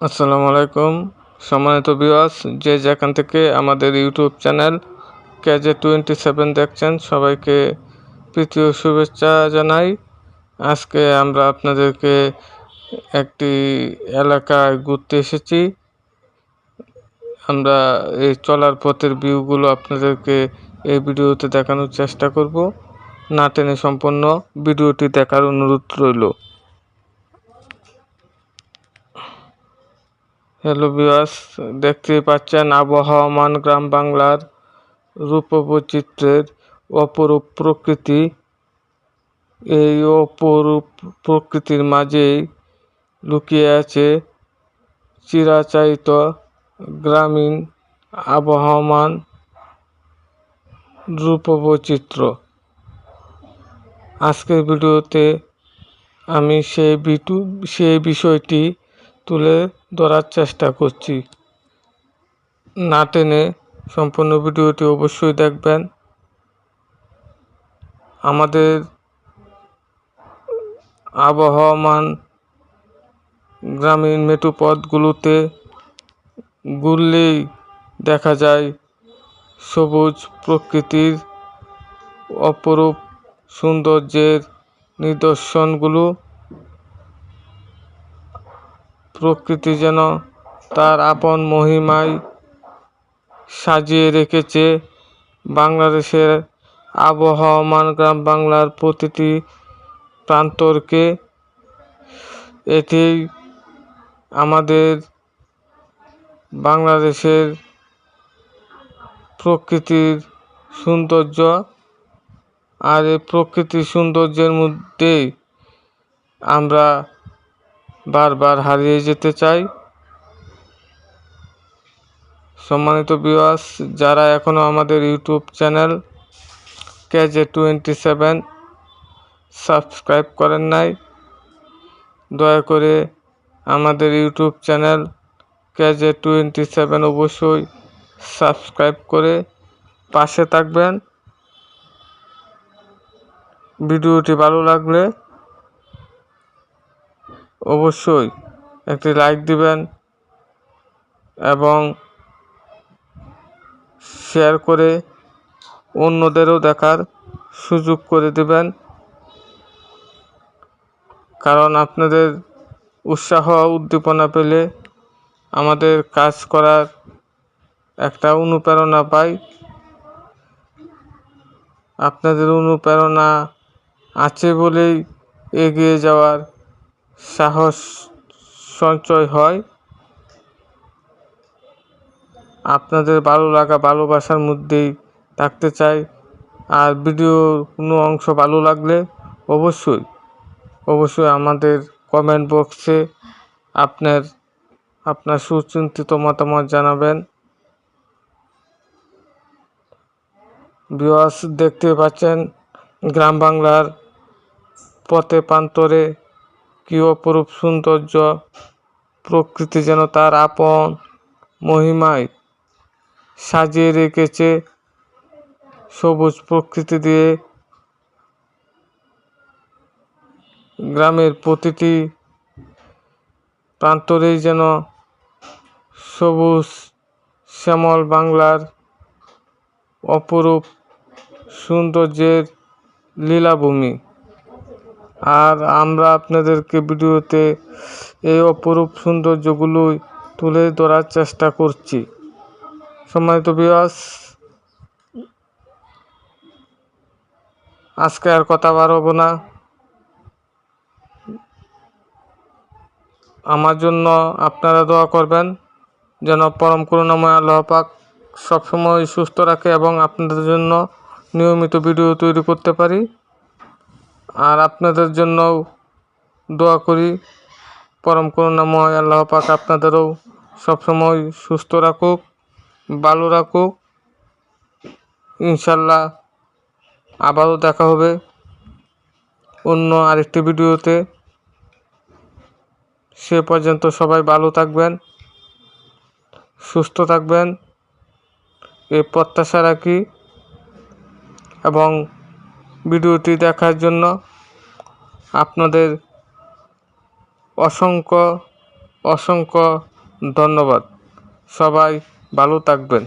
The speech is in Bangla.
আসসালামু আলাইকুম। সম্মানিত বিওয়াস যে যেখান থেকে আমাদের YouTube channel KJ twenty seven দেখছেন, সবাইকে প্রীতীয় শুভেচ্ছা জানাই। আজকে আমরা আপনাদেরকে একটি এলাকায় ঘুরতে এসেছি। আমরা এই চলার পথের ভিউগুলো আপনাদেরকে এই ভিডিওতে দেখানোর চেষ্টা করব। না টেনে সম্পূর্ণ ভিডিওটি দেখার অনুরোধ রইল। হ্যালো বিয়াস দেখতেই পাচ্ছেন আবহাওয়ামান গ্রাম বাংলার রূপবৈচিত্র্যের অপরূপ প্রকৃতি। এই অপরূপ প্রকৃতির মাঝেই লুকিয়ে আছে চিরাচারিত গ্রামীণ আবহাওয়ামান রূপবৈচিত্র্য। আজকের ভিডিওতে আমি সেই বিটু, সেই বিষয়টি তুলে ধরার চেষ্টা করছি। না টেনে সম্পূর্ণ ভিডিওটি অবশ্যই দেখবেন। আমাদের আবহাওয়ামান গ্রামীণ মেটু পথগুলোতে ঘুরলেই দেখা যায়, সবুজ প্রকৃতির অপরূপ সৌন্দর্যের নিদর্শনগুলো প্রকৃতি যেন তার আপন মহিমায় সাজিয়ে রেখেছে। বাংলাদেশের আবহাওয়ামান গ্রাম বাংলার প্রতিটি প্রান্তরকে এটি আমাদের বাংলাদেশের প্রকৃতির সৌন্দর্য আর এই প্রকৃতির সৌন্দর্যের মধ্যেই আমরা বারবার হারিয়ে যেতে চাই। সম্মানিত বিওয়াস যারা এখনও আমাদের YouTube channel KJ twenty seven subscribe করেন নাই, দয়া করে আমাদের YouTube channel KJ twenty seven অবশ্যই সাবস্ক্রাইব করে পাশে থাকবেন। ভিডিওটি ভালো লাগলে অবশ্যই একটি লাইক দিবেন এবং শেয়ার করে অন্যদেরও দেখার সুযোগ করে দেবেন। কারণ আপনাদের উৎসাহ, উদ্দীপনা পেলে আমাদের কাজ করার একটা অনুপ্রেরণা পাই। আপনাদের অনুপ্রেরণা আছে বলেই এগিয়ে যাওয়ার সাহস সঞ্চয় হয়। আপনাদের ভালো লাগা, ভালোবাসার মধ্যেই থাকতে চাই। আর ভিডিওর কোনো অংশ ভালো লাগলে অবশ্যই অবশ্যই আমাদের কমেন্ট বক্সে আপনার আপনার সুচিন্তিত মতামত জানাবেন। বিওয়াস দেখতে পাচ্ছেন, গ্রাম বাংলার পথে প্রান্তরে কী অপরূপ সৌন্দর্য, প্রকৃতি যেন তার আপন মহিমায় সাজিয়ে রেখেছে। সবুজ প্রকৃতি দিয়ে গ্রামের প্রতিটি প্রান্তরেই যেন সবুজ, শ্যামল বাংলার অপরূপ সৌন্দর্যের লীলাভূমি। আর আমরা আপনাদেরকে ভিডিওতে এই অপরূপ সৌন্দর্যগুলোই তুলে ধরার চেষ্টা করছি। সম্মানিত বিয়াস আজকে আর কথা বাড়াবো না। আমার জন্য আপনারা দোয়া করবেন, যেন পরম করুণাময় আল্লাহ পাক সবসময় সুস্থ রাখে এবং আপনাদের জন্য নিয়মিত ভিডিও তৈরি করতে পারি। আর আপনাদের জন্যও দোয়া করি। পরম করুণাময় আল্লাহ পাক আপনাদেরও সবসময় সুস্থ রাখুক, ভালো রাখুক। ইনশাল্লাহ আবারও দেখা হবে অন্য আরেকটি ভিডিওতে। সে পর্যন্ত সবাই ভালো থাকবেন, সুস্থ থাকবেন। এ প্রত্যাশা রাখি এবং ভিডিওটি দেখার জন্য আপনাদের অসংখ্য অসংখ্য ধন্যবাদ। সবাই ভালো থাকবেন।